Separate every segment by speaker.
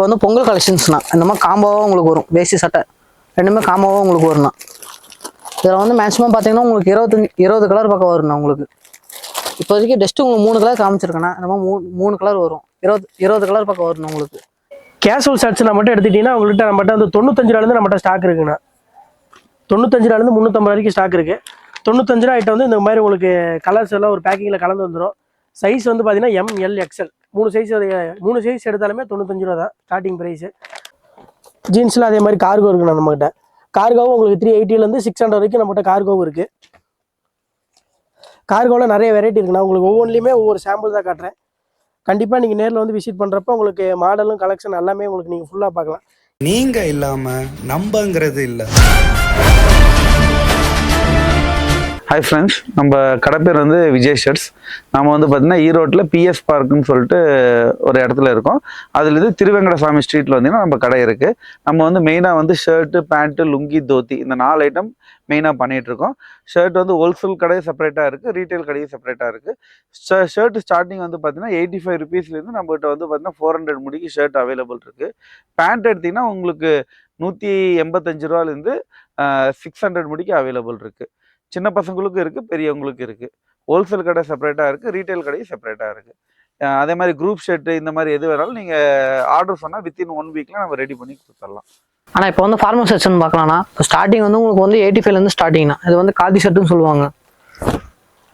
Speaker 1: இப்போ வந்து பொங்கல் கலெக்ஷன்ஸ்ண்ணா இந்த மாதிரி காம்போவாக உங்களுக்கு வரும். வேசி சட்டை ரெண்டுமே காம்போவாக உங்களுக்கு வரும்ண்ணா இதில் வந்து மேக்ஸிமம் பார்த்தீங்கன்னா உங்களுக்கு இருபத்தஞ்சி இருபது கலர் பக்கம் வரும்ண்ணா உங்களுக்கு. இப்போதைக்கு ஜஸ்ட்டு உங்களுக்கு மூணு கலர் காமிச்சிருக்கேண்ணா. இந்த மாதிரி மூணு மூணு கலர் வரும். இருபது இருபது கலர் பக்கம் வரும் உங்களுக்கு.
Speaker 2: கேஷுவல் ஷர்ட்ஸ் மட்டும் எடுத்துக்கிட்டீங்கன்னா உங்கள்கிட்ட நம்மகிட்ட வந்து தொண்ணூத்தஞ்சு ரூபாலேருந்து நம்மகிட்ட ஸ்டாக் இருக்குண்ணா தொண்ணூத்தஞ்சு ரூபாலேருந்து முந்நூற்றம்பது வரைக்கும் ஸ்டாக் இருக்குது தொண்ணூத்தஞ்சு ரூபா ஐட்டம் வந்து இந்த மாதிரி உங்களுக்கு கலர்ஸ் எல்லாம் ஒரு பேக்கிங்கில் கலந்து வந்துடும் சைஸ் வந்து பார்த்தீங்கன்னா எம்எல் எக்ஸ்எல் மூணு சைஸ் மூணு சைஸ் எடுத்தாலுமே தொண்ணூத்தஞ்சு ரூபா தான் ஸ்டார்டிங் ப்ரைஸு ஜீன்ஸில் அதே மாதிரி கார்கோ இருக்குண்ணா நம்மகிட்ட. கார்கோவும் உங்களுக்கு த்ரீ எயிட்டிலேருந்து சிக்ஸ் ஹண்ட்ரட் வரைக்கும் நம்மகிட்ட கார்கோவும் இருக்குது கார்கோவில் நிறைய வெரைட்டி இருக்குண்ணா உங்களுக்கு ஒவ்வொன்றிலையுமே ஒவ்வொரு சாம்பிள் தான் காட்டுறேன். கண்டிப்பாக நீங்கள் நேரில் வந்து விசிட் பண்ணுறப்ப உங்களுக்கு மாடலும் கலெக்ஷன் எல்லாமே உங்களுக்கு நீங்கள் ஃபுல்லாக பார்க்கலாம்.
Speaker 3: நீங்க இல்லாமல் நம்பங்கிறது இல்லை.
Speaker 4: ஹாய் ஃப்ரெண்ட்ஸ் நம்ம கடை பேர் வந்து விஜய் ஷர்ட்ஸ் நம்ம வந்து பார்த்தீங்கன்னா ஈரோட்டில் பிஎஸ் பார்க்குன்னு சொல்லிட்டு ஒரு இடத்துல இருக்கோம். அதுலேருந்து திருவெங்கடசாமி ஸ்ட்ரீட்டில் வந்தீங்கன்னா நம்ம கடை இருக்குது நம்ம வந்து மெயினாக வந்து ஷர்ட்டு பேண்ட்டு லுங்கி தோத்தி இந்த நாலு ஐட்டம் மெயினாக பண்ணிகிட்ருக்கோம் ஷர்ட் வந்து ஹோல்சேல் கடையும் செப்பரேட்டாக இருக்குது ரீட்டைல் கடையும் செப்பரேட்டாக இருக்குது ஷர்ட் ஸ்டார்டிங் வந்து பார்த்தீங்கன்னா எயிட்டி ஃபைவ் ருபீஸ்லேருந்து நம்மகிட்ட வந்து பார்த்தீங்கன்னா ஃபோர் ஹண்ட்ரட் முடிக்கு ஷர்ட் அவைலபிள் இருக்குது பேண்ட் எடுத்திங்கன்னா உங்களுக்கு நூற்றி எண்பத்தஞ்சு ரூபாலேருந்து சிக்ஸ் ஹண்ட்ரட் முடிக்கு அவைலபிள் இருக்குது சின்ன பசங்களுக்கும் இருக்குது பெரியவங்களுக்கும் இருக்குது ஹோல்சேல் கடை செப்பரேட்டாக இருக்குது ரீட்டைல் கடையும் செப்பரேட்டாக இருக்குது அதே மாதிரி குரூப் ஷர்ட்டு இந்த மாதிரி எது வேணாலும் நீங்கள் ஆர்டர் சொன்னால் வித்தின் ஒன் வீக்கில் நம்ம ரெடி பண்ணி கொடுத்துடலாம்.
Speaker 1: ஆனால் இப்போ வந்து ஃபார்மல் செக்ஷன் பார்க்கலாம்னா இப்போ ஸ்டார்டிங் வந்து உங்களுக்கு வந்து எயிட்டி ஃபைவ்லேருந்து ஸ்டார்டிங்னா இது வந்து காதி ஷர்ட்டுன்னு சொல்லுவாங்க.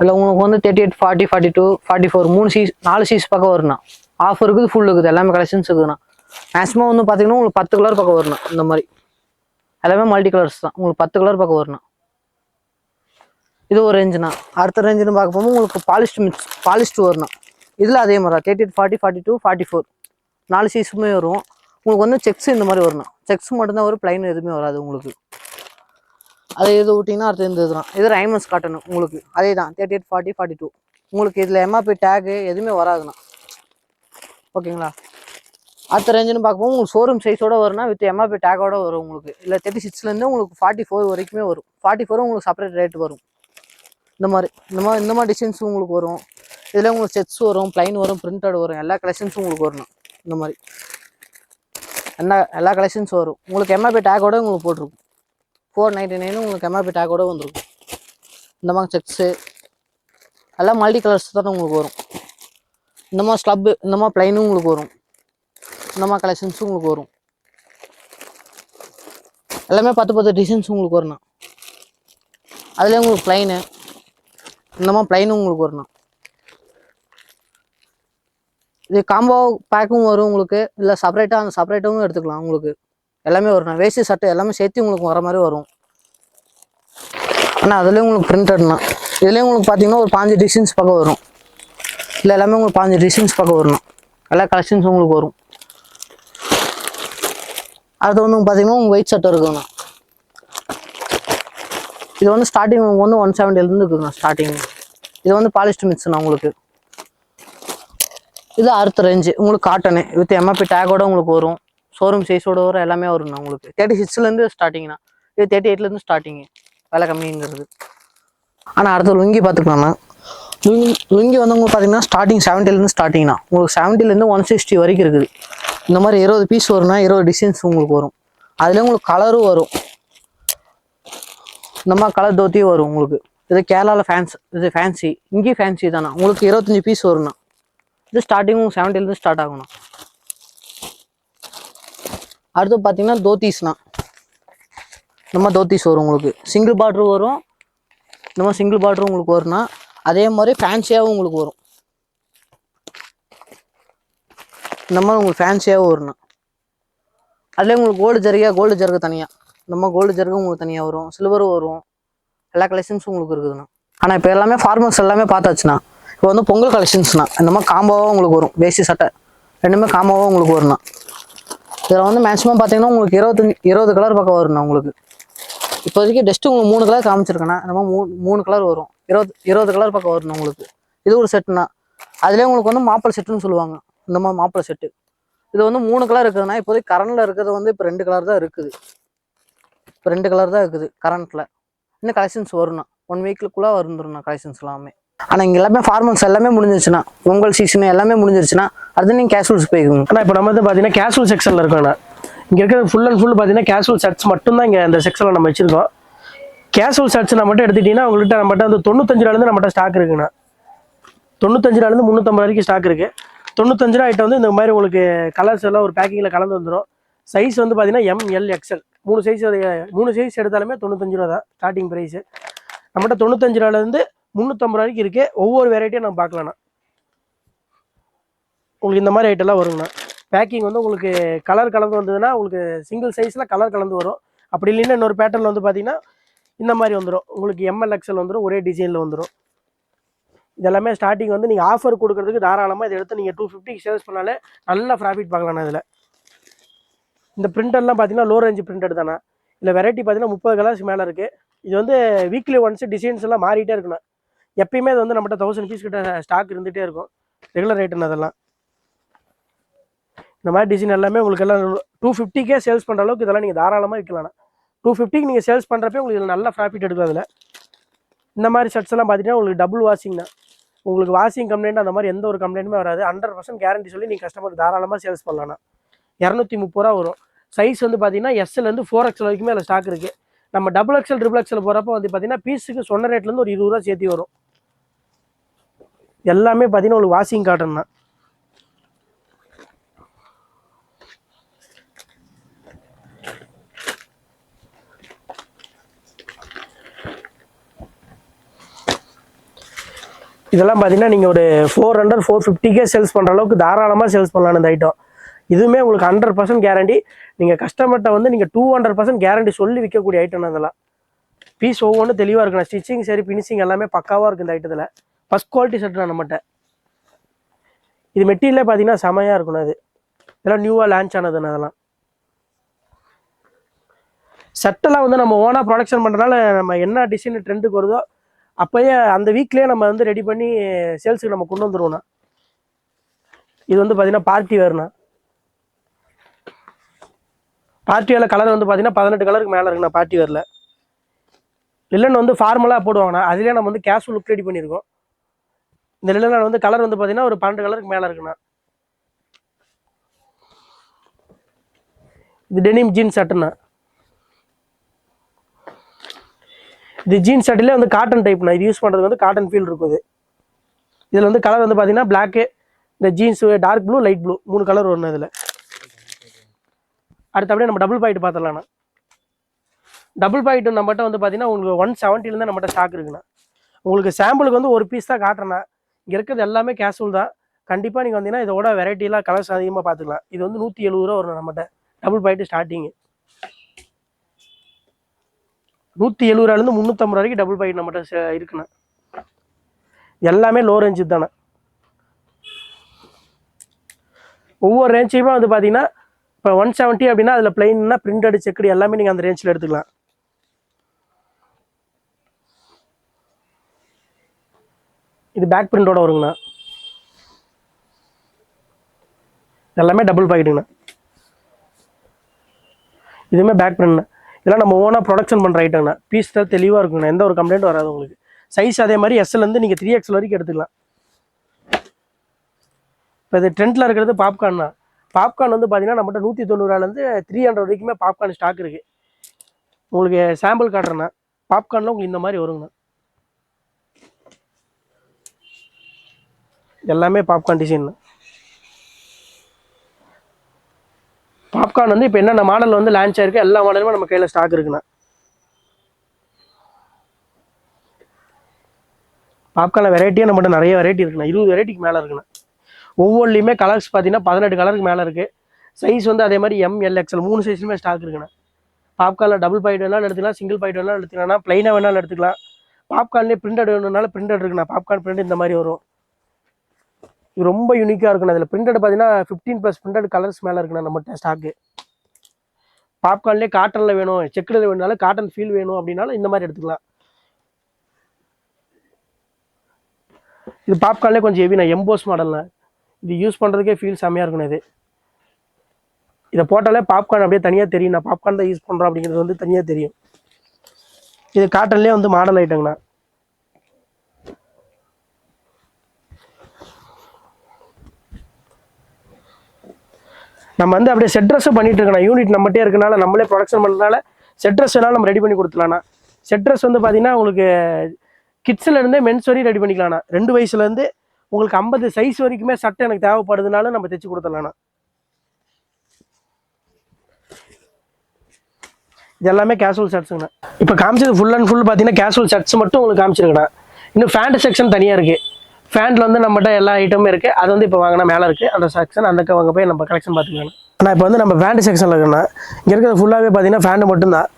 Speaker 1: இல்லை உங்களுக்கு வந்து thirty eight forty forty two forty four மூணு சீஸ் நாலு சீஸ் பக்கம் வரும்ண்ணா ஆஃப் இருக்குது ஃபுல் இருக்குது எல்லாமே கலெக்ஷன்ஸ் இருக்குதுண்ணா மேக்ஸிமம் வந்து பார்த்தீங்கன்னா உங்களுக்கு பத்து கலர் பக்கம் வரணும் இந்த மாதிரி. எல்லாமே மல்டி கலர்ஸ் தான். உங்களுக்கு பத்து கலர் பக்கம் வரணும் இது ஒரு ரேஞ்சுண்ணா அடுத்த ரேஞ்சுன்னு பார்க்க போகும்போது உங்களுக்கு பாலிஸ்ட் மிக்ஸ் பாலிஸ்ட் வரணும் இதில் அதே மாதிரி தான் thirty eight forty forty two forty four நாலு சைஸுமே வரும். உங்களுக்கு வந்து செக்ஸ் இந்த மாதிரி வரணும் செக்ஸ் மட்டும்தான் வரும் பிளைன் எதுவுமே வராது உங்களுக்கு. அதை எது விட்டிங்கன்னா அடுத்து இந்த இதுதான். இது ரைமன்ஸ் காட்டணும் உங்களுக்கு. அதே தான் thirty eight forty forty two உங்களுக்கு இதில் எம்ஆர்பி டேகு எதுவுமே வராதுண்ணா. ஓகேங்களா? அடுத்த ரேஞ்சுன்னு பார்க்கும்போது உங்களுக்கு ஷோரூம் சைஸோட வரும்னா வித் எம்ஆர்பி டேக்கோட வரும் உங்களுக்கு. இல்லை தேர்ட்டி சிக்ஸ்லேருந்து உங்களுக்கு ஃபார்ட்டி ஃபோர் வரைக்குமே வரும். ஃபார்ட்டி ஃபோரும் உங்களுக்கு செப்பரேட் ரேட் வரும். இந்த மாதிரி இந்த மாதிரி இந்த மாதிரி டிசைன்ஸ் உங்களுக்கு வரும். இதில் உங்களுக்கு செட்ஸ் வரும் ப்ளைன் வரும் பிரிண்டட் வரும் எல்லா கலெக்ஷன்ஸும் உங்களுக்கு வரணும். இந்த மாதிரி. எல்லா எல்லா கலெக்ஷன்ஸும் வரும். உங்களுக்கு எம்ஆர்பி டேக்கோட உங்களுக்கு போட்டிருக்கும். ஃபோர் நைன்டி நைனும் உங்களுக்கு எம்ஆர்பி டேக்கோட வந்திருக்கும். இந்த மாதிரி செக்ஸு எல்லாம் மல்டி கலர்ஸ் தான் உங்களுக்கு வரும். இந்த மாதிரி ஸ்லப்பு இந்த மாதிரி ப்ளைனும் உங்களுக்கு வரும். இந்த மாதிரி கலெக்ஷன்ஸும் உங்களுக்கு வரும். எல்லாமே பத்து பத்து டிசைன்ஸ் உங்களுக்கு வரணும். அதுலேயே உங்களுக்கு ப்ளைனு இந்த மாதிரி ப்ளைனும் உங்களுக்கு வரணும். இது காம்போ பேக்கும் வரும் உங்களுக்கு. இல்லை செப்பரேட்டாக அந்த செப்பரேட்டாகவும் எடுத்துக்கலாம் உங்களுக்கு. எல்லாமே வரும் வேஷ்டி சட்டை எல்லாமே சேர்த்து உங்களுக்கு வர மாதிரி வரும். ஆனால் அதுலேயும் உங்களுக்கு பிரிண்டட்னா இதுலேயும் உங்களுக்கு பார்த்தீங்கன்னா ஒரு பாஞ்சு டிசைன்ஸ் பக்கம் வரும். இல்லை எல்லாமே உங்களுக்கு பாஞ்சு டிசைன்ஸ் பக்கம் வரணும். எல்லா கலெக்ஷன்ஸும் உங்களுக்கு வரும். அடுத்து வந்து பார்த்தீங்கன்னா உங்கள் ஒயிட் சட்டை இருக்குங்கண்ணா இது வந்து ஸ்டார்டிங் வந்து ஒன் செவன்ட்டிலேருந்து இருக்குங்க ஸ்டார்டிங் இது வந்து பாலிஸ்டர் மிக்ஸ்ண்ணா உங்களுக்கு. இது அடுத்த ரேஞ்சு உங்களுக்கு காட்டனு வித் எம்ஆர்பி டேக்கோட உங்களுக்கு வரும். ஷோரூம் சைஸோட வரும் எல்லாமே வரும்ண்ணா உங்களுக்கு. தேர்ட்டி சிக்ஸ்லேருந்து ஸ்டார்டிங்ண்ணா இது தேர்ட்டி எயிட்லேருந்து ஸ்டார்டிங்கு விலை கம்மிங்கிறது. ஆனால் அடுத்த லுங்கி பார்த்துக்கலாம்ண்ணா லுங்கி லுங்கி வந்து உங்களுக்கு பார்த்தீங்கன்னா ஸ்டார்டிங் செவன்ட்டிலேருந்து ஸ்டார்டிங்ண்ணா உங்களுக்கு செவன்ட்டிலேருந்து ஒன் சிக்ஸ்டி வரைக்கும் இருக்குது. இந்த மாதிரி இருபது பீஸ் வரும்னா இருபது டிசைன்ஸ் உங்களுக்கு வரும். அதில் உங்களுக்கு கலரும் வரும். இந்த மாதிரி கலர் தோத்தியும் வரும் உங்களுக்கு. இது கேரளாவில் ஃபேன்ஸ் இது ஃபேன்சி இங்கேயும் ஃபேன்சி தானே? உங்களுக்கு இருபத்தஞ்சி பீஸ் வரும்ண்ணா இது ஸ்டார்டிங்கும் செவன்ட்டிலேருந்து ஸ்டார்ட் ஆகும்ண்ணா அடுத்து பார்த்தீங்கன்னா தோத்திஸ்ண்ணா இந்த மாதிரி வரும் உங்களுக்கு. சிங்கிள் பார்டர் வரும். இந்த மாதிரி சிங்கிள் பார்டர் உங்களுக்கு வரும்னா அதே மாதிரி ஃபேன்சியாகவும் உங்களுக்கு வரும். இந்த மாதிரி உங்களுக்கு ஃபேன்சியாகவும் வரும்ண்ணா அதுலேயே உங்களுக்கு கோல்டு ஜரிகா கோல்டு ஜருகை தனியாக நம்ம கோல்டு ஜருகு உங்களுக்கு தனியாக வரும். சில்வரும் வரும். எல்லா கலெக்ஷன்ஸும் உங்களுக்கு இருக்குதுண்ணா. ஆனால் இப்போ எல்லாமே ஃபார்மல்ஸ் எல்லாமே பார்த்தாச்சுண்ணா. இப்போ வந்து பொங்கல் கலெக்ஷன்ஸ்ண்ணா இந்த மாதிரி காம்போவாக உங்களுக்கு வரும். வேஷ்டி சட்டை. ரெண்டுமே காம்போவாக உங்களுக்கு வரும்ண்ணா. இதில் வந்து மேக்ஸிமம் பார்த்தீங்கன்னா உங்களுக்கு இருபத்தஞ்சி இருபது கலர் பக்கம் வரும்ண்ணா உங்களுக்கு. இப்போதைக்கு ஜஸ்ட்டு உங்களுக்கு மூணு கலர் காமிச்சிருக்கேண்ணா. இந்த மாதிரி மூணு மூணு கலர் வரும். இருபது இருபது கலர் பக்கம் வரணும் உங்களுக்கு. இது ஒரு செட்டுண்ணா அதுலேயே உங்களுக்கு வந்து மாப்பிளை செட்டுன்னு சொல்லுவாங்க. இந்த மாதிரி மாப்பிளை செட்டு இது வந்து மூணு கலர் இருக்குதுண்ணா. இப்போதைக்கு கரண்டில் இருக்கிறது வந்து இப்போ ரெண்டு கலர் தான் இருக்குது. இப்போ ரெண்டு கலர் தான் இருக்குது கரண்ட்டில் இன்னும் கலெக்ஷன்ஸ் வரும்ண்ணா. ஒன் வீக்குள்ளே வந்துடும்ண்ணா கலெக்ஷன்ஸ் எல்லாமே. ஆனால் இங்கே எல்லாமே ஃபார்மல்ஸ் எல்லாமே முடிஞ்சிருச்சுன்னா பொங்கல் சீசன் எல்லாமே முடிஞ்சிருச்சுன்னா அது நீங்கள் கேஷுவல்ஸ் போய்க்குங்க.
Speaker 2: ஆனால் இப்போ நம்ம வந்து பார்த்தீங்கன்னா கேஷுவல் செக்ஷனில் இருக்கோம்ண்ணா. இங்கே இருக்கிறது ஃபுல் அண்ட் ஃபுல் பார்த்தீங்கன்னா கேஷுவல் ஷர்ட்ஸ் மட்டும்தான் இங்கே அந்த செக்ஷனில் நம்ம வச்சிருக்கோம். கேஷுவல் ஷர்ட்ஸ் நம்ம மட்டும் எடுத்துக்கிட்டிங்கன்னா உங்கள்கிட்ட நம்மகிட்ட வந்து தொண்ணூத்தஞ்சு ரூபாலேருந்து நம்மகிட்ட ஸ்டாக் இருக்குண்ணா. தொண்ணூத்தஞ்சு ரூபாலேருந்து முந்நூற்றம்பது வரைக்கும் ஸ்டாக் இருக்குது தொண்ணூத்தஞ்சு ரூபா ஐட்டம் வந்து இந்த மாதிரி உங்களுக்கு கலர்ஸ் எல்லாம் ஒரு பேக்கிங்கில் கலந்து வந்துடும் சைஸ் வந்து பார்த்தீங்கன்னா எம்எல் எக்ஸ்எல் மூணு சைஸ் மூணு சைஸ் எடுத்தாலுமே தொண்ணூத்தஞ்சு ரூபா தான் ஸ்டார்டிங் ப்ரைஸு நம்மகிட்ட தொண்ணூத்தஞ்சு ரூபாலேருந்து முந்நூற்றம்பது ரூபாய்க்கு இருக்குது ஒவ்வொரு வெரைட்டியும் நம்ம பார்க்கலாம்ண்ணா. உங்களுக்கு இந்த மாதிரி ஐட்டம்லாம் வருங்கண்ணா. பேக்கிங் வந்து உங்களுக்கு கலர் கலந்து வந்ததுன்னா உங்களுக்கு சிங்கிள் சைஸில் கலர் கலந்து வரும். அப்படி இல்லைன்னா இன்னொரு பேட்டர்னில் வந்து பார்த்தீங்கன்னா இந்த மாதிரி வந்துடும் உங்களுக்கு எம்எல் எக்ஸல் வந்துடும் ஒரே டிசைனில் வந்துடும் இதெல்லாமே ஸ்டார்டிங் வந்து நீங்கள் ஆஃபர் கொடுக்குறதுக்கு தாராளமாக இதை எடுத்து நீங்கள் டூ ஃபிஃப்டிக்கு சேல்ஸ் பண்ணாலே நல்ல ப்ராஃபிட் பார்க்கலாண்ணா இதில். இந்த பிரிண்டர்லாம் பார்த்தீங்கன்னா லோ ரேஞ்ச் பிரிண்டட் தானே? இல்லை வெரைட்டி பார்த்தீங்கன்னா முப்பது கலர்ஸ் மேலே இருக்குது இது வந்து வீக்லி ஒன்ஸ் டிசைன்ஸ் எல்லாம் மாறிட்டே இருக்கணும். எப்பயுமே அது வந்து நம்மகிட்ட தௌசண்ட் பீஸ் கிட்ட ஸ்டாக் இருந்துகிட்டே இருக்கும். ரெகுலர் ரேட்டுன்னு அதெல்லாம். இந்த மாதிரி டிசைன் எல்லாமே உங்களுக்கு எல்லாம் டூ ஃபிஃப்டிக்கே சேல்ஸ் பண்ணுற அளவுக்கு இதெல்லாம் நீங்கள் தாராளமாக விற்கலாம். டூ ஃபிஃப்டிக்கு நீங்கள் சேல்ஸ் பண்ணுறப்ப உங்களுக்கு இதில் நல்ல ப்ராஃபிட் எடுக்கும் அதில். இந்த மாதிரி ஷர்ட்ஸ் எல்லாம் பார்த்தீங்கன்னா உங்களுக்கு டபுள் வாஷிங் தான். உங்களுக்கு வாஷிங் கம்ப்ளைண்ட் அந்த மாதிரி எந்த ஒரு கம்ப்ளைண்ட்டுமே வராது. ஹண்ட்ரட் பர்சன்ட் கேரண்டி சொல்லி நீங்கள் கஸ்டமருக்கு தாராளமாக சேல்ஸ் பண்ணலாம். இரநூத்தி முப்பது ரூபா வரும். சைஸ் வந்து பார்த்தீங்கன்னா எஸ்எல்லேருந்து ஃபோர் எக்ஸல் வரைக்குமே அதில் ஸ்டாக் இருக்குது நம்ம டபுள் எக்ஸல் ட்ரிபிள் எக்ஸல் போகிறப்ப வந்து பார்த்தீங்கன்னா பீஸுக்கு சொன்ன ரேட்லேருந்து ஒரு இருபது ரூபா சேர்த்து வரும். எல்லாமே பார்த்தீங்கன்னா உங்களுக்கு வாஷிங் காட்டன் தான். இதெல்லாம் பார்த்தீங்கன்னா நீங்கள் ஒரு ஃபோர் ஹண்ட்ரட் ஃபோர் ஃபிஃப்டிக்கே சேல்ஸ் பண்ணுற அளவுக்கு தாராளமாக சேல்ஸ் பண்ணலாம் இந்த ஐட்டம் இதுவுமே உங்களுக்கு ஹண்ட்ரட் பர்சன்ட் கேரண்டி நீங்கள் கஸ்டமர்கிட்ட வந்து நீங்கள் டூ ஹண்ட்ரட் பர்சன்ட் கேரண்டி சொல்லி விற்கக்கூடிய ஐட்டம் அதெல்லாம் பீஸ் ஒவ்வொன்றும் தெளிவாக இருக்கணும். ஸ்டிச்சிங் சரி ஃபினிஷிங் எல்லாமே பக்காவாக இருக்குது இந்த ஐட்டத்தில் ஃபஸ்ட் குவாலிட்டி செட் தான் நம்மகிட்ட. இது மெட்டீரியலே பார்த்தீங்கன்னா செமையாக இருக்கணும் அது. இதெல்லாம் நியூவாக லான்ச் ஆனதுன்னு அதெல்லாம். சட்டெல்லாம் வந்து நம்ம ஓனாக ப்ரொடக்ஷன் பண்ணுறதுனால நம்ம என்ன டிசைன் ட்ரெண்டுக்கு வருதோ அப்போயே அந்த வீக்லேயே நம்ம வந்து ரெடி பண்ணி சேல்ஸுக்கு நம்ம கொண்டு வந்துருவோண்ணா இது வந்து பார்த்தீங்கன்னா பார்ட்டி வேறுண்ணா பார்ட்டி கலர் வந்து பார்த்தீங்கன்னா பதினெட்டு கலருக்கு மேலே இருக்குண்ணா பார்ட்டி வேரில். லில்லன் வந்து ஃபார்மலாக போடுவாங்கண்ணா. அதிலே நம்ம வந்து கேஷுவல் லுக் ரெடி பண்ணியிருக்கோம் இந்த லில்லன் வந்து கலர் வந்து பார்த்தீங்கன்னா ஒரு பன்னெண்டு கலருக்கு மேலே இருக்குண்ணா. இது டெனிம் ஜீன்ஸ் சட்டுண்ணா இது ஜீன்ஸ் சட்டிலே வந்து காட்டன் டைப்ண்ணா இது யூஸ் பண்ணுறது வந்து காட்டன் ஃபீல் இருக்குது இதில் வந்து கலர் வந்து பார்த்தீங்கன்னா பிளாக்கு இந்த jeans dark blue light blue மூணு கலர் ஒன்று இதில். அடுத்து அப்படியே நம்ம டபுள் பாயிண்ட் பார்த்துடலாண்ணா டபுள் பாயிண்ட் நம்மகிட்ட வந்து பார்த்தீங்கன்னா உங்களுக்கு ஒன் செவன்ட்டிலேருந்து நம்மகிட்ட ஸ்டாக் இருக்குண்ணா. உங்களுக்கு சாம்பிளுக்கு வந்து ஒரு பீஸ் தான் காட்டுறேண்ணா. இங்கே இருக்கிறது எல்லாமே கேஷுவல் தான். கண்டிப்பாக நீங்கள் வந்தீங்கன்னா இதோட வெரைட்டிலாம் கலர்ஸ் அதிகமாக பார்த்துக்கலாம். இது வந்து நூற்றி எழுபது ரூபா வரும் நம்மகிட்ட. டபுள் பாயிண்ட் ஸ்டார்டிங்கு நூற்றி எழுபது ரூபாலேருந்து முந்நூற்றம்பது வரைக்கும் டபுள் பாயிண்ட் நம்மகிட்ட இருக்குண்ணா. எல்லாமே லோ ரேஞ்சு தானே ஒவ்வொரு ரேஞ்சையுமே வந்து பார்த்தீங்கன்னா இப்போ ஒன் செவன்ட்டி அப்படின்னா அதில் பிளைன்னா பிரிண்டட் செக்குடு எல்லாமே நீங்கள் அந்த ரேஞ்சில் எடுத்துக்கலாம். இது பேக் பிரிண்டோட வருங்கண்ணா. எல்லாமே டபுள் பாக்கெட்டுங்கண்ணா இதுவுமே பேக் பிரிண்ட்ண்ணா இதெல்லாம் நம்ம ஓனாக ப்ரொடக்ஷன் பண்ணுற ஐட்டம்ண்ணா பீஸ் தான் தெளிவாக இருக்குங்கண்ணா. எந்த ஒரு கம்ப்ளைண்ட் வராது உங்களுக்கு. சைஸ் அதே மாதிரி எஸ்எல்லேருந்து நீங்கள் த்ரீ எக்ஸ்எல் வரைக்கும் எடுத்துக்கலாம். இப்போ இது ட்ரெண்டில் இருக்கிறது பாப்கார்ன் பாப்கார்ன் வந்து பார்த்தீங்கன்னா நம்மகிட்ட நூற்றி தொண்ணூறுலேருந்து த்ரீ ஹண்ட்ரட் வரைக்குமே பாப்கார்ன் ஸ்டாக் இருக்குது உங்களுக்கு சாம்பிள் காட்டுறேண்ணா. பாப்கார்னில் உங்களுக்கு இந்த மாதிரி வருங்கண்ணா. எல்லாமே பாப்கார்ன் டிசைன் பாப்கார்ன் வந்து இப்போ என்னென்ன மாடல் வந்து லான்ச் ஆயிருக்கு எல்லா மாடலுமே நம்ம கையில் ஸ்டாக் இருக்குண்ணா. பாப்கார்னில் வெரைட்டியாக நம்மகிட்ட நிறைய வெரைட்டி இருக்குண்ணா. இருபது வெரைட்டிக்கு மேலே இருக்குண்ணா. ஒவ்வொன்றுலையுமே கலர்ஸ் பார்த்தீங்கன்னா பதினெட்டு கலருக்கு மேலே இருக்குது சைஸ் வந்து அதே மாதிரி எம் எல் எக்ஸ்எல் மூணு சைஸ்லையுமே ஸ்டாக் இருக்குண்ணா பாப்கார்னில் டபுள் பாயிண்ட் வேணாலும் எடுத்துக்கலாம் சிங்கிள் பாயிண்ட் வேணாலும் எடுத்துக்கலாம் ப்ளைனாக வேணாலும் எடுத்துக்கலாம். பாப்கார்ன்லேயே பிரிண்டட் வேணும்னாலும் பிரிண்டட் இருக்குண்ணா. பாப்கார்ன் பிரிண்ட் இந்த மாதிரி வரும். இது ரொம்ப யூனிக்காக இருக்குண்ணா. அதில் பிரிண்டட் பார்த்தீங்கன்னா ஃபிஃப்டீன் ப்ளஸ் பிரிண்டட் கலர்ஸ் மேலே இருக்குண்ணா நம்மகிட்ட ஸ்டாக்கு பாப்கார்ன்லேயே காட்டனில் வேணும் செக்கில் வேணுனாலும் காட்டன் ஃபீல் வேணும் அப்படின்னாலும் இந்த மாதிரி எடுத்துக்கலாம். இது பாப்கார்ன்லேயே கொஞ்சம் ஹெவிண்ணா எம்போஸ் மாடலில் இது யூஸ் பண்ணுறதுக்கே ஃபீல் செம்மையாக இருக்கணும் இது. இதை போட்டாலே பாப்கார்ன் அப்படியே தனியாக தெரியும். நான் பாப்கார்ன் தான் யூஸ் பண்ணுறோம் அப்படிங்கிறது வந்து தனியாக தெரியும். இது காட்டன்லேயே வந்து மாடல் ஆகிட்டாங்கண்ணா நம்ம வந்து அப்படியே செட் ட்ரெஸ்ஸும் பண்ணிட்டு யூனிட் நம்மகிட்டே இருக்கனால நம்மளே ப்ரொடக்ஷன் பண்ணுறதுனால செட் ட்ரெஸ் வேணாலும் நம்ம ரெடி பண்ணி கொடுத்துலாம்ண்ணா செட் ட்ரெஸ் வந்து பார்த்தீங்கன்னா உங்களுக்கு கிட்ஸில் இருந்தே மென்ஸ் வரையும் ரெடி பண்ணிக்கலாம்ண்ணா. ரெண்டு வயசுலேருந்து உங்களுக்கு ஐம்பது சைஸ் வரைக்குமே சட்டை எனக்கு தேவைப்படுதுனாலும் நம்ம தைச்சு கொடுத்துடலாம்ண்ணா இது எல்லாமே கேஷுவல் ஷர்ட்ஸுங்கண்ணா இப்போ காமிச்சது ஃபுல் அண்ட் ஃபுல் பார்த்தீங்கன்னா கேஷுவல் ஷர்ட்ஸ் மட்டும் உங்களுக்கு காமிச்சிருக்கேண்ணா இன்னும் ஃபேண்ட் செக்ஷன் தனியாக இருக்குது ஃபேண்டில் வந்து நம்மகிட்ட எல்லா ஐட்டமும் இருக்குது அது வந்து இப்போ வாங்கினா மேலே இருக்குது அந்த செக்ஷன் அந்த அங்கே போய் நம்ம கலெக்ஷன் பார்த்துக்கலாம் ஆனால் இப்போ வந்து நம்ம ஃபேண்ட் செக்ஷனில் இருக்குன்னா இங்கே இருக்கிறது ஃபுல்லாகவே பார்த்தீங்கன்னா ஃபேண்டு மட்டும்தான்.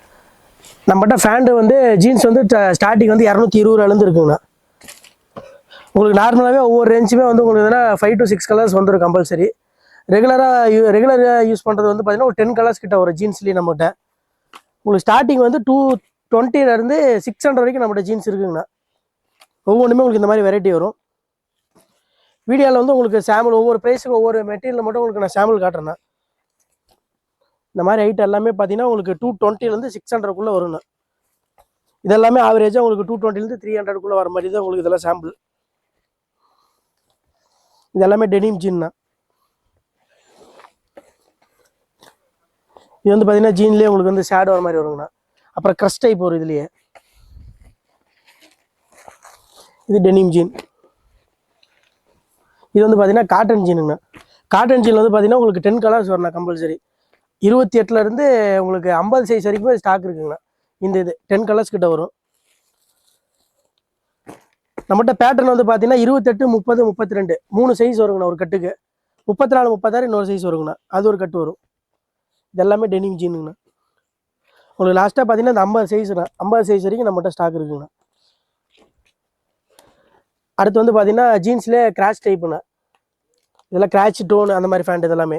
Speaker 2: நம்மகிட்ட ஃபேண்டு வந்து ஜீன்ஸ் வந்து ஸ்டார்டிங் வந்து இரநூத்தி இருபது இருக்குங்கண்ணா உங்களுக்கு நார்மலாகவே ஒவ்வொரு ரேஞ்சுமே வந்து உங்களுக்கு ஃபைவ் டு சிக்ஸ் கலர்ஸ் வந்துடும் கம்பல்சரி ரெகுலராக ரெகுலராக யூஸ் பண்ணுறது வந்து பார்த்தீங்கன்னா ஒரு டென் கலர்ஸ் கிட்ட வரும் ஜீன்ஸ்லேயே நம்மகிட்ட. உங்களுக்கு ஸ்டார்டிங் வந்து டூ டுவெண்ட்டிலேருந்து சிக்ஸ் ஹண்ட்ரட் வரைக்கும் நம்மகிட்ட ஜீன்ஸ் இருக்குங்கண்ணா. ஒவ்வொன்றுமே உங்களுக்கு இந்த மாதிரி வெரைட்டி வரும். வீடியோவில் வந்து உங்களுக்கு சாம்பிள் ஒவ்வொரு ப்ரைஸுக்கு ஒவ்வொரு மெட்டீரியல் மட்டும் உங்களுக்கு நான் சாம்பிள் காட்டுறேண்ணா. இந்த மாதிரி ஹைட் எல்லாமே பார்த்தீங்கன்னா உங்களுக்கு டூ டுவெண்ட்டிலேருந்து சிக்ஸ் ஹண்ட்ரட்குள்ளே வரும்ண்ணா இதெல்லாமே ஆவரேஜாக உங்களுக்கு டூ டுவெண்ட்டிலேருந்து த்ரீ ஹண்ட்ரட்குள்ளே வர மாதிரி தான் உங்களுக்கு இதெல்லாம் சாம்பிள் இது எல்லாமே டெனிம் ஜீன்னா இது வந்து பார்த்தீங்கன்னா ஜீன்லேயே உங்களுக்கு வந்து ஷேட் வர மாதிரி வருங்கண்ணா. அப்புறம் க்ரஷ் டைப் வரும் இதுலேயே. இது டெனிம் ஜீன் இது வந்து பார்த்தீங்கன்னா காட்டன் ஜீனுங்கண்ணா காட்டன் ஜீன் வந்து பார்த்தீங்கன்னா உங்களுக்கு டென் கலர்ஸ் வரணும் கம்பல்சரி இருபத்தி எட்டுலேருந்து உங்களுக்கு ஐம்பது சைஸ் வரைக்குமே ஸ்டாக் இருக்குங்கண்ணா. இந்த இது டென் கலர்ஸ் கிட்ட வரும். நம்மகிட்ட பேட்டர்ன் வந்து பார்த்தீங்கன்னா இருபத்தெட்டு முப்பது முப்பத்தி ரெண்டு மூணு சைஸ் வருங்கண்ணா ஒரு கட்டுக்கு. முப்பத்தி நாலு முப்பத்தாறு இன்னொரு சைஸ் வருங்கண்ணா. அது ஒரு கட்டு வரும். இது எல்லாமே டெனிம் ஜீனுங்கண்ணா உங்களுக்கு லாஸ்ட்டாக பார்த்தீங்கன்னா இந்த ஐம்பது சைஸ்ண்ணா ஐம்பது சைஸ் வரைக்கும் நம்மகிட்ட ஸ்டாக் இருக்குங்கண்ணா. அடுத்து வந்து பார்த்தீங்கன்னா ஜீன்ஸ்லேயே கிராஷ் டைப்புண்ணா இதெல்லாம் கிராச் டோன் அந்த மாதிரி ஃபேண்ட் இதெல்லாமே.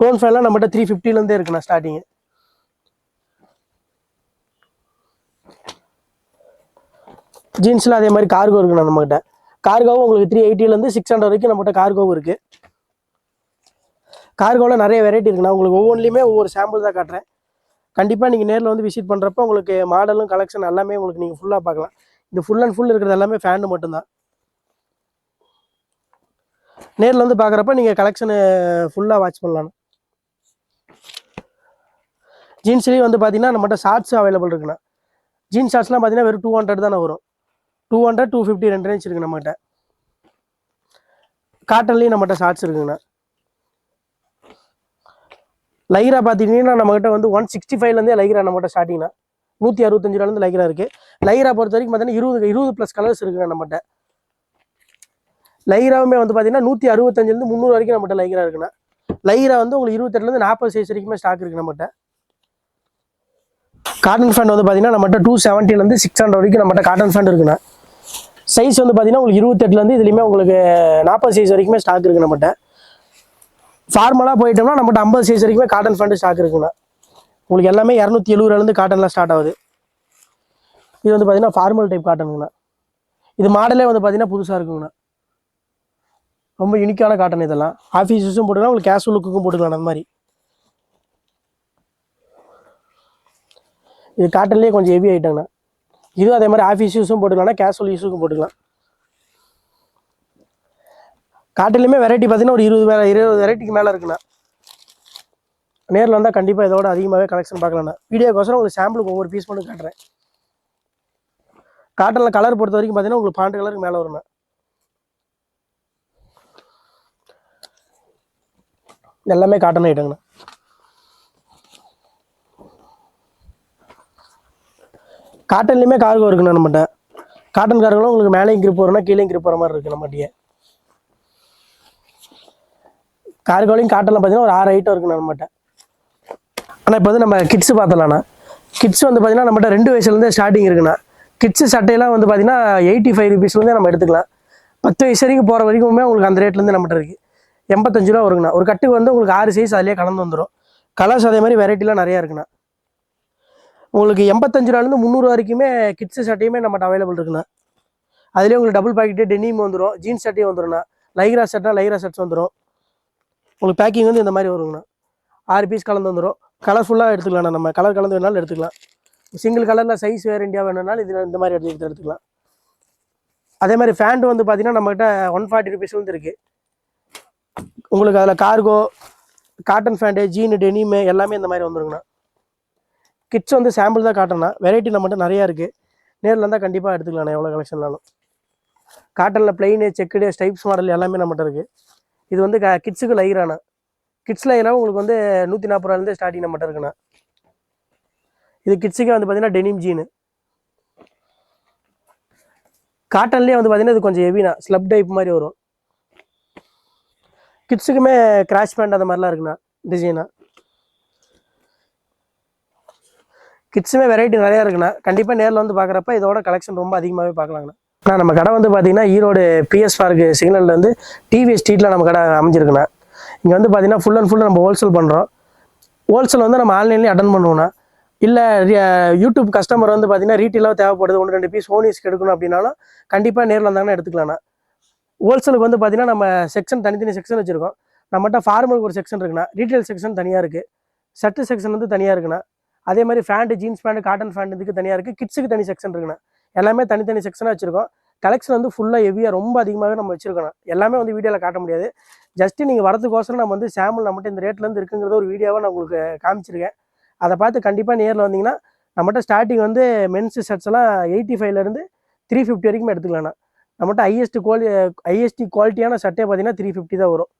Speaker 2: டோன் ஃபேன்லாம் நம்மகிட்ட த்ரீ ஃபிஃப்டிலேருந்தே இருக்குண்ணா ஸ்டார்டிங்கு ஜீன்ஸில் அதே மாதிரி கார்கோ இருக்குண்ணா நம்மகிட்ட. கார்கோவும் உங்களுக்கு த்ரீ எயிட்டிலேருந்து சிக்ஸ் ஹண்ட்ரட் வரைக்கும் நம்மகிட்ட கார்கோவும் இருக்குது கார்கோவில் நிறைய வெரைட்டி இருக்குண்ணா. உங்களுக்கு ஒவ்வொன்றிலையுமே ஒவ்வொரு சாம்பிள் தான் காட்டுறேன். கண்டிப்பாக நீங்கள் நேரில் வந்து விசிட் பண்ணுறப்ப உங்களுக்கு மாடலும் கலெக்ஷன் எல்லாமே உங்களுக்கு நீங்கள் ஃபுல்லாக பார்க்கலாம். இந்த ஃபுல் அண்ட் ஃபுல் இருக்கிறது எல்லாமே ஃபேண்டு மட்டும்தான். நேரில் வந்து பார்க்குறப்ப நீங்கள் கலெக்ஷனு ஃபுல்லாக வாட்ச் பண்ணலாம். ஜீன்ஸ்லேயும் வந்து பார்த்தீங்கன்னா நம்மகிட்ட ஷார்ட்ஸ் அவைலபிள் இருக்குண்ணா. ஜீன்ஸ் ஷார்ட்ஸ்லாம் பார்த்தீங்கன்னா வெறும் டூ ஹண்ட்ரட் தானே வரும். டூ ஹண்ட்ரட் டூ ஃபிஃப்டி ரெண்டு ரேஞ்ச் இருக்குது நம்மகிட்ட. காட்டன்லேயும் நம்மகிட்ட ஷார்ட்ஸ் இருக்குங்கண்ணா. லைரா பார்த்துக்கிட்டிங்கன்னா நம்மகிட்ட வந்து ஒன் சிக்ஸ்டி ஃபைவ்லேருந்தே லைரா நம்மகிட்ட ஸ்டார்டிங்னா நூற்றி அறுபத்தஞ்சு ரூபாலேருந்து லைக்ரா இருக்குது லைரா பொறுத்த வரைக்கும் பார்த்தீங்கன்னா இருபது இருபது ப்ளஸ் கலர்ஸ் இருக்குங்க நம்மகிட்ட. லைக்ராவுமே வந்து பார்த்தீங்கன்னா நூற்றி அறுபத்தஞ்சிலேருந்து முந்நூறு வரைக்கும் நம்மகிட்ட லைரா இருக்குண்ணா. லைரா வந்து உங்களுக்கு இருபத்தெட்டுலேருந்து நாற்பது சைஸ் வரைக்குமே ஸ்டாக் இருக்குது நம்மகிட்ட. காட்டன் ஃபேண்ட் வந்து பார்த்தீங்கன்னா நம்மகிட்ட டூ செவன்ட்டிலேருந்து சிக்ஸ் ஹண்ட்ரட் வரைக்கும் நம்மகிட்ட காட்டன் ஃபேண்ட் இருக்குண்ணா. சைஸ் வந்து பார்த்தீங்கன்னா உங்களுக்கு இருபத்தெட்டுலேருந்து இதுலேயுமே உங்களுக்கு நாற்பது சைஸ் வரைக்குமே ஸ்டாக் இருக்குது நம்மகிட்ட. ஃபார்மலாக போயிட்டோம்னா நம்மகிட்ட ஐம்பது சைஸ் வரைக்குமே காட்டன் ஃபேண்ட் ஸ்டாக் இருக்குங்கண்ணா உங்களுக்கு எல்லாமே இரநூத்தி எழுபதுலேருந்து காட்டன்லாம் ஸ்டார்ட் ஆகுது. இது வந்து பார்த்தீங்கன்னா ஃபார்மல் டைப் காட்டனுங்கண்ணா இது மாடலே வந்து பார்த்தீங்கன்னா புதுசாக இருக்குங்கண்ணா ரொம்ப யூனிக்கான காட்டன் இதெல்லாம். ஆஃபீஸ் யூஸும் போட்டுக்கலாம் உங்களுக்கு கேஷுவல் லுக்குக்கும் போட்டுக்கலாம் அந்த மாதிரி. இது காட்டன்லேயே கொஞ்சம் ஹெவி ஆகிட்டாங்கண்ணா இதுவும் அதே மாதிரி ஆஃபீஸ் யூஸும் போட்டுக்கலாம்னா கேஷுவல் யூஸுக்கும் போட்டுக்கலாம். காட்டிலுமே வெரைட்டி பார்த்தீங்கன்னா ஒரு இருபது மேலே இருபது வெரைட்டிக்கு மேலே இருக்குண்ணா. நேரில் வந்தால் கண்டிப்பாக இதோட அதிகமாகவே கலெக்ஷன் பார்க்கலண்ணா வீடியோக்கோசரம் உங்களுக்கு சாம்பிளுக்கு ஒவ்வொரு பீஸ் மட்டும் காட்டுறேன். காட்டனில் கலர் பொறுத்த வரைக்கும் பார்த்தீங்கன்னா உங்களுக்கு பாண்டு கலருக்கு மேலே வரும்ண்ணா. எல்லாமே காட்டன் ஐட்டங்கண்ணா காட்டன்லேயுமே கார்கோ இருக்குண்ணா நம்மகிட்ட. காட்டன் கார்கோலாம் உங்களுக்கு மேலேயும் கிரிப் வரும்னா கீழேயும் கிரிப் வர மாதிரி இருக்குது நம்மகிட்டயே. கார்கோலையும் காட்டனில் பார்த்தீங்கன்னா ஒரு ஆறு ஐட்டம் இருக்குண்ணா நம்மகிட்ட. ஆனால் இப்போ வந்து நம்ம கிட்ஸு பார்த்தலாம்ண்ணா கிட்ஸ் வந்து பார்த்தீங்கன்னா நம்மகிட்ட ரெண்டு வயசுலேருந்தே ஸ்டார்டிங் இருக்குண்ணா. கிட்ஸு சட்டையெல்லாம் வந்து பார்த்தீங்கன்னா எயிட்டி ஃபைவ் ருபீஸ்லேருந்தே நம்ம எடுத்துக்கலாம். பத்து வயசு வரைக்கும் போகிற வரைக்குமே உங்களுக்கு அந்த ரேட்லேருந்து நம்மகிட்ட இருக்குது எண்பத்தஞ்சு ரூபா வருங்கண்ணா. ஒரு கட்டுக்கு வந்து உங்களுக்கு ஆறு சைஸ் அதிலே கலந்து வந்துடும் கலர்ஸ் அதே மாதிரி வெரைட்டிலாம் நிறையா இருக்குண்ணா. உங்களுக்கு எண்பத்தஞ்சு ரூபாலேருந்து முந்நூறு வரைக்குமே கிட்ஸு சட்டையுமே நம்மகிட்ட அவைலபிள் இருக்குண்ணா. அதுலேயே உங்களுக்கு டபுள் பாக்கெட்டு டெனிம் வந்துடும் ஜீன்ஸ் சட்டையும் வந்துடும்ண்ணா லைக்ரா சட்டா லைக்ரா ஷர்ட்ஸ் வந்துடும் உங்களுக்கு பேக்கிங் வந்து இந்த மாதிரி வருங்கண்ணா. ஆறு பீஸ் கலந்து வந்துடும் கலர்ஃபுல்லாக எடுத்துக்கலாம்ண்ணா நம்ம. கலர் கலந்து வேணாலும் எடுத்துக்கலாம். சிங்கிள் கலரில் சைஸ் வேறு இண்டியா வேணும்னாலும் இது இந்த மாதிரி எடுத்து எடுத்துக்கலாம். அதே மாதிரி ஃபேண்ட் வந்து பார்த்தீங்கன்னா நம்மகிட்ட ஒன் ஃபார்ட்டி ருபீஸ்லேருந்து இருக்குது உங்களுக்கு அதில் cargo cotton pant jean denim எல்லாமே இந்த மாதிரி வந்துருங்கண்ணா. கிட்ஸ் வந்து சாம்பிள் தான் காட்டணும்னா வெரைட்டி நம்மகிட்ட நிறையா இருக்குது நேரில் இருந்தால் கண்டிப்பாக எடுத்துக்கலாண்ணா எவ்வளோ கலெக்ஷன்னாலும் காட்டனில் பிளெயின் செக்குடு ஸ்டைப்ஸ் மாடல் எல்லாமே நம்மகிட்ட இருக்குது இது வந்து க கிட்ஸுக்கு லைரானா கிட்ஸ் லைனா உங்களுக்கு வந்து நூற்றி நாற்பது ரூபாலேருந்து ஸ்டார்டிங் நம்மகிட்ட இருக்குண்ணா. இது கிட்ஸுக்கே வந்து பார்த்தீங்கன்னா டெனிம் ஜீனு காட்டன்லேயே வந்து பார்த்தீங்கன்னா இது கொஞ்சம் ஹெவினா ஸ்லப் டைப் மாதிரி வரும். கிட்ஸுக்குமே கிராஷ் பேண்ட் அந்த மாதிரிலாம் இருக்குண்ணா டிசைனா கிட்ஸுமே வெரைட்டி நிறையா இருக்குண்ணா. கண்டிப்பாக நேரில் வந்து பார்க்குறப்ப இதோட கலெக்ஷன் ரொம்ப அதிகமாகவே பார்க்கலாங்கண்ணா அண்ணா நம்ம கடை வந்து பார்த்தீங்கன்னா ஈரோடு பிஎஸ் பார்க்கு சிக்னலில் வந்து டிவி ஸ்ட்ரீட்டில் நம்ம கடை அமைஞ்சிருக்குண்ணா. இங்கே வந்து பார்த்தீங்கன்னா ஃபுல் அண்ட் ஃபுல் நம்ம ஹோல்சேல் பண்ணுறோம் ஹோல்சேல் வந்து நம்ம ஆன்லைன்லேயும் அட்டன் பண்ணுவோம்ண்ணா. இல்லை யூடியூப் கஸ்டமர் வந்து பார்த்தீங்கன்னா ரீட்டெயிலாக தேவைப்படுது. ஒன்று ரெண்டு பீஸ் ஓனிஸ்க்கு எடுக்கணும் அப்படின்னாலும் கண்டிப்பாக நேரில் வந்தாங்கன்னா எடுத்துக்கலாம்ண்ணா. ஹோல்சேலுக்கு வந்து பார்த்தீங்கன்னா நம்ம செக்ஷன் தனித்தனி செக்ஷன் வச்சுருக்கோம். நம்மகிட்ட ஃபார்மலுக்கு ஒரு செக்ஷன் இருக்குண்ணா. ரீட்டைல் செக்ஷன் தனியாக இருக்குது ஷர்ட்டு செக்ஷன் வந்து தனியாக இருக்குண்ணா. அதே மாதிரி pant jeans pant cotton pant இதுக்கு தனியாக இருக்குது கிட்ஸுக்கு தனி செக்ஷன் இருக்குண்ணா. எல்லாமே தனித்தனி செக்ஷனாக வச்சுருக்கோம். கலெக்ஷன் வந்து ஃபுல்லாக ஹெவியாக ரொம்ப அதிகமாகவே நம்ம வச்சுருக்கணும் எல்லாமே வந்து வீடியோவில் காட்ட முடியாது. ஜஸ்ட்டு நீங்கள் வரதுக்கோசரம் நம்ம வந்து சாம்பிள் நம்மகிட்ட இந்த ரேட்லேருந்து இருக்குங்கிறத ஒரு வீடியோவாக நான் உங்களுக்கு காமிச்சிருக்கேன். அதை பார்த்து கண்டிப்பாக நேரில் வந்தீங்கன்னா நம்மகிட்ட ஸ்டார்டிங் வந்து மென்ஸ் ஷர்ட்ஸ் எல்லாம் எயிட்டி ஃபைவ்லேருந்து த்ரீ ஃபிஃப்டி வரைக்கும் எடுத்துக்கலாம்ண்ணா நம்மகிட்ட ஹையஸ்ட் குவாலி ஹையஸ்டி குவாலிட்டியான சட்டே பார்த்தீங்கன்னா த்ரீ ஃபிஃப்டி தான் வரும்.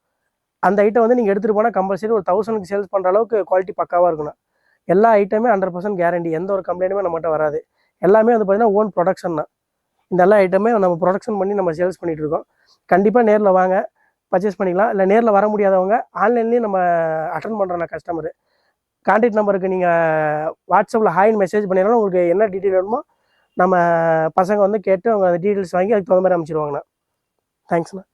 Speaker 2: அந்த ஐட்டம் வந்து நீங்கள் எடுத்துகிட்டு போனால் கம்பல்சரி ஒரு தௌசண்ட்க்கு சேல்ஸ் பண்ணுற அளவுக்கு குவாலிட்டி பக்காவாக இருக்கணும் எல்லா ஐட்டமே ஹண்ட்ரட் பர்சன்ட் கேரண்டி எந்த ஒரு கம்ப்ளைண்ட்டுமே நம்மகிட்ட வராது. எல்லாமே வந்து பார்த்தீங்கன்னா ஓன் ப்ரொடக்ஷன் தான். இந்த எல்லா ஐட்டமே நம்ம ப்ரொடக்ஷன் பண்ணி நம்ம சேல்ஸ் பண்ணிட்டு இருக்கோம். கண்டிப்பாக நேரில் வாங்க பர்ச்சேஸ் பண்ணிக்கலாம். இல்லை நேரில் வர முடியாதவங்க ஆன்லைன்லேயும் நம்ம அட்டன் பண்ணுறோம் கஸ்டமரு கான்டாக்ட் நம்பருக்கு நீங்கள் வாட்ஸ்அப்பில் ஹாய்னு மெசேஜ் பண்ணிடலாம் உங்களுக்கு என்ன டீட்டெயில் வேணுமோ நம்ம பசங்க வந்து கேட்டு அவங்க அந்த டீட்டெயில்ஸ் வாங்கி அதுக்கு தகுந்த மாதிரி அமைச்சிருவாங்கண்ணா தேங்க்ஸ்ண்ணா